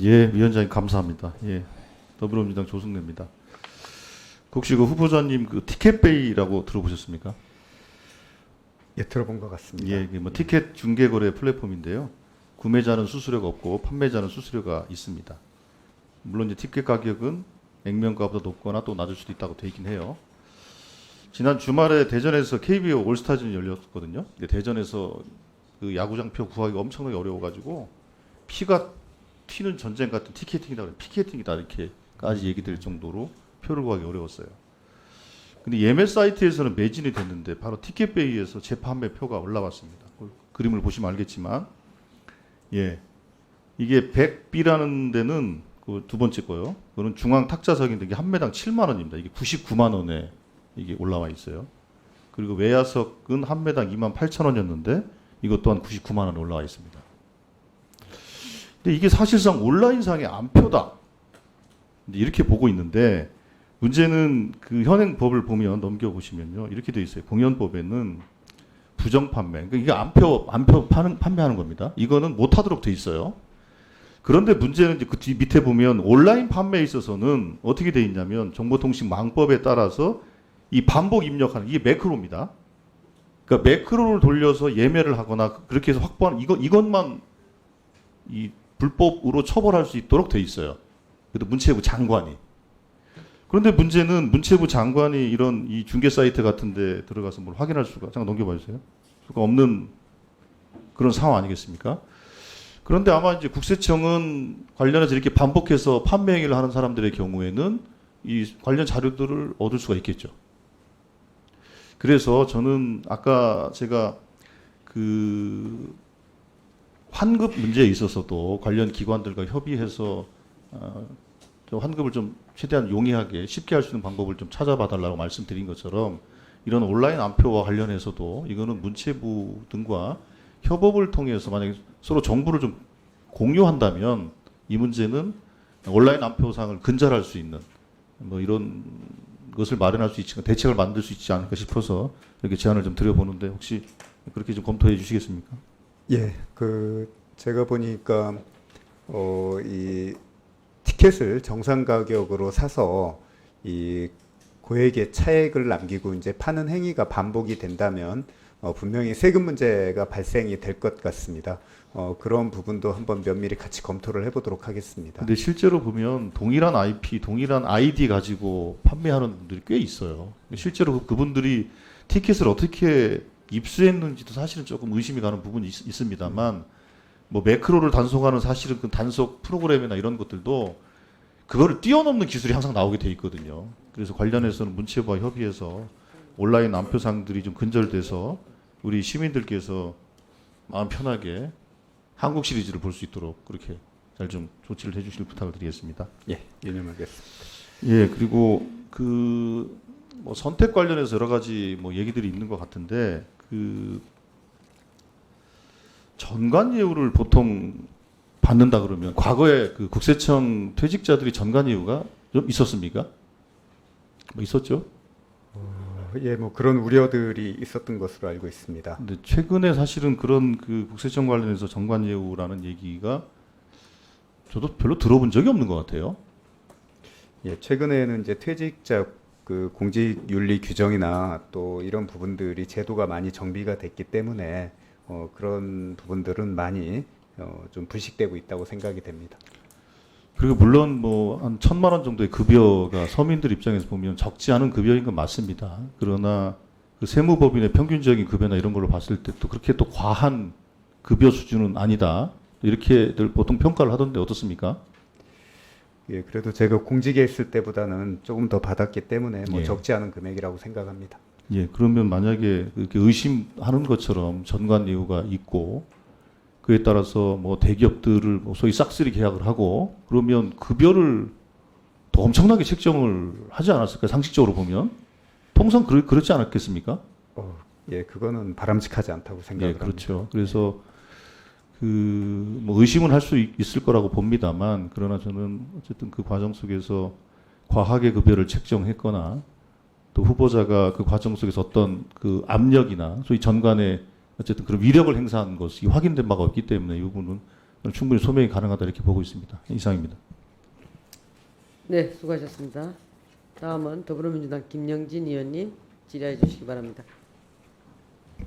예, 위원장님 감사합니다. 예, 더불어민주당 조승래입니다. 혹시 그 후보자님 그 티켓베이라고 들어보셨습니까? 예, 들어본 것 같습니다. 예, 뭐 티켓 중개 거래 플랫폼인데요. 구매자는 수수료가 없고 판매자는 수수료가 있습니다. 물론 이제 티켓 가격은 액면가보다 높거나 또 낮을 수도 있다고 돼 있긴 해요. 지난 주말에 대전에서 KBO 올스타전이 열렸거든요. 근데 대전에서 그 야구장표 구하기 엄청나게 어려워가지고 피가 튀는 전쟁 같은 티켓팅이다 그래 피켓팅이다 이렇게까지 얘기될 정도로 표를 구하기 어려웠어요. 근데 예매 사이트에서는 매진이 됐는데 바로 티켓베이에서 재판매 표가 올라왔습니다. 그 그림을 보시면 알겠지만 예 이게 100B라는 데는 그 두 번째 거요. 그거는 중앙 탁자석인데 이게 한 매당 7만 원입니다. 이게 99만 원에 이게 올라와 있어요. 그리고 외야석은 한 매당 2만 8천 원이었는데 이것 또한 99만 원에 올라와 있습니다. 근데 이게 사실상 온라인상의 안표다. 이렇게 보고 있는데 문제는 그 현행 법을 보면 넘겨 보시면요 이렇게 돼 있어요. 공연법에는 부정 판매. 그러니까 이게 안표 안표 파는 판매하는 겁니다. 이거는 못 하도록 돼 있어요. 그런데 문제는 이제 그 뒤 밑에 보면 온라인 판매에 있어서는 어떻게 돼 있냐면 정보통신망법에 따라서 이 반복 입력하는 이게 매크로입니다. 그러니까 매크로를 돌려서 예매를 하거나 그렇게 해서 확보하는 이거 이것만 이 불법으로 처벌할 수 있도록 돼 있어요. 그래도 문체부 장관이. 그런데 문제는 문체부 장관이 이런 이 중개 사이트 같은 데 들어가서 뭘 확인할 수가 잠깐 넘겨봐 주세요. 수가 없는 그런 상황 아니겠습니까? 그런데 아마 이제 국세청은 관련해서 이렇게 반복해서 판매 행위를 하는 사람들의 경우에는 이 관련 자료들을 얻을 수가 있겠죠. 그래서 저는 아까 제가 그 환급 문제에 있어서도 관련 기관들과 협의해서 어, 좀 환급을 좀 최대한 용이하게 쉽게 할 수 있는 방법을 좀 찾아봐 달라고 말씀드린 것처럼 이런 온라인 안표와 관련해서도 이거는 문체부 등과 협업을 통해서 만약에 서로 정보를 좀 공유한다면 이 문제는 온라인 안표상을 근절할 수 있는 뭐 이런 것을 마련할 수 있지 대책을 만들 수 있지 않을까 싶어서 이렇게 제안을 좀 드려보는데 혹시 그렇게 좀 검토해 주시겠습니까? 예, 그 제가 보니까 어, 이 티켓을 정상 가격으로 사서 이 고액의 차액을 남기고 이제 파는 행위가 반복이 된다면 어, 분명히 세금 문제가 발생이 될 것 같습니다. 어, 그런 부분도 한번 면밀히 같이 검토를 해보도록 하겠습니다. 근데 실제로 보면 동일한 IP, 동일한 아이디 가지고 판매하는 분들이 꽤 있어요. 실제로 그분들이 티켓을 어떻게 입수했는지도 사실은 조금 의심이 가는 부분이 있, 있습니다만 뭐 매크로를 단속하는 사실은 그 단속 프로그램이나 이런 것들도 그거를 뛰어넘는 기술이 항상 나오게 돼 있거든요. 그래서 관련해서는 문체부와 협의해서 온라인 안표상들이 좀 근절돼서 우리 시민들께서 마음 편하게 한국 시리즈를 볼 수 있도록 그렇게 잘 좀 조치를 해주실 부탁을 드리겠습니다. 예, 유념하겠습니다. 예, 그리고 그 뭐 선택 관련해서 여러 가지 뭐 얘기들이 있는 것 같은데 그 전관 예우를 보통 받는다 그러면 과거에 그 국세청 퇴직자들이 전관 예우가 좀 있었습니까? 뭐 있었죠. 어, 예, 뭐 그런 우려들이 있었던 것으로 알고 있습니다. 근데 최근에 사실은 그런 그 국세청 관련해서 전관 예우라는 얘기가 저도 별로 들어본 적이 없는 것 같아요. 예, 최근에는 이제 퇴직자 그 공직 윤리 규정이나 또 이런 부분들이 제도가 많이 정비가 됐기 때문에 어, 그런 부분들은 많이 어, 좀 불식되고 있다고 생각이 됩니다. 그리고 물론 뭐 한 천만 원 정도의 급여가 서민들 입장에서 보면 적지 않은 급여인 건 맞습니다. 그러나 그 세무법인의 평균적인 급여나 이런 걸로 봤을 때 또 그렇게 또 과한 급여 수준은 아니다. 이렇게들 보통 평가를 하던데 어떻습니까? 예, 그래도 제가 공직에 있을 때보다는 조금 더 받았기 때문에 뭐 예. 적지 않은 금액이라고 생각합니다. 예, 그러면 만약에 그렇게 의심하는 것처럼 전관 예우가 있고 그에 따라서 뭐 대기업들을 뭐 소위 싹쓸이 계약을 하고 그러면 급여를 더 엄청나게 책정을 하지 않았을까 상식적으로 보면 통상 그렇, 그렇지 않았겠습니까? 어, 예, 그거는 바람직하지 않다고 생각을 예, 합니다. 그렇죠. 그래서 그 뭐 의심은 할 수 있을 거라고 봅니다만 그러나 저는 어쨌든 그 과정 속에서 과하게 급여를 책정했거나 또 후보자가 그 과정 속에서 어떤 그 압력이나 소위 전관의 어쨌든 그런 위력을 행사한 것이 확인된 바가 없기 때문에 이 부분은 충분히 소명이 가능하다 이렇게 보고 있습니다. 이상입니다. 네, 수고하셨습니다. 다음은 더불어민주당 김영진 의원님 질의해 주시기 바랍니다.